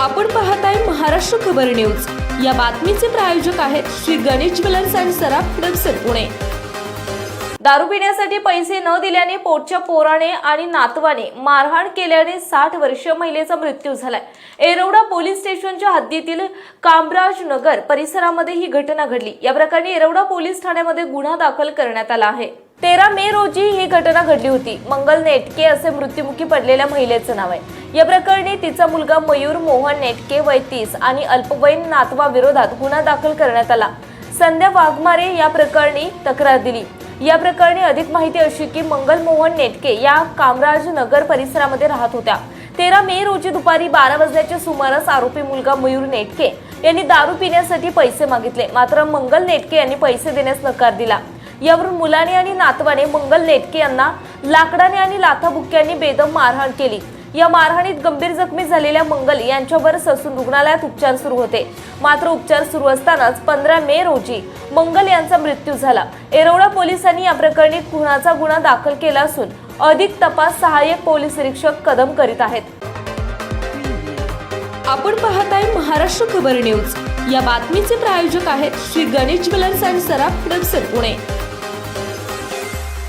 आपण पाहत आहे महाराष्ट्र खबर न्यूज. या बातमीचे प्रायोजक आहेत श्री गणेश ज्वेलर्स अँड सराफ दक्षिण पुणे. दारू पिण्यासाठी पैसे न दिल्याने पोटच्या पोराने आणि नातवाने मारहाण केल्याने साठ वर्षीय महिलेचा मृत्यू झालाय. एरवडा पोलीस स्टेशनच्या हद्दीतील कामराज नगर परिसरामध्ये ही घटना घडली. या प्रकरणी एरवडा पोलीस ठाण्यामध्ये गुन्हा दाखल करण्यात आला आहे. तेरा मे रोजी ही घटना घडली होती. मंगल नेटके असे मृत्युमुखी पडलेल्या महिलेचं नाव आहे. या प्रकरणी तिचा मुलगा मयूर मोहन नेटके वय तीस आणि अल्पवयीन नातवा विरोधात गुन्हा दाखल करण्यात आला. संध्या वाघमारे या प्रकरणी तक्रार दिली. या प्रकरणी अधिक माहिती अशी की मंगल मोहन नेटके या कामराज नगर परिसरामध्ये राहत होत्या. तेरा मे रोजी दुपारी बारा वाजल्याच्या सुमारास आरोपी मुलगा मयूर नेटके यांनी दारू पिण्यासाठी पैसे मागितले. मात्र मंगल नेटके यांनी पैसे देण्यास नकार दिला. यावरून मुलाने आणि नातवाने मंगल नेटके यांना लाकडाने आणि लाथाबुक्क्यांनी बेदम मारहाण केली. या मारहाणीत गंभीर जखमी झालेल्या मंगल यांच्यावर ससून रुग्णालयात उपचार सुरू होते. मात्र उपचार सुरू असतानाच पंधरा मे रोजी मंगल यांचा मृत्यू झाला. एरोडा पोलिसांनी या प्रकरणी खुनाचा गुन्हा दाखल केला असून अधिक तपास सहाय्यक पोलीस निरीक्षक कदम करीत आहेत. आपण पाहत आहे महाराष्ट्र खबर न्यूज. या बातमीचे प्रायोजक आहेत श्री गणेश ज्वेलर्स अँड सराफ प्रोडक्शन पुणे.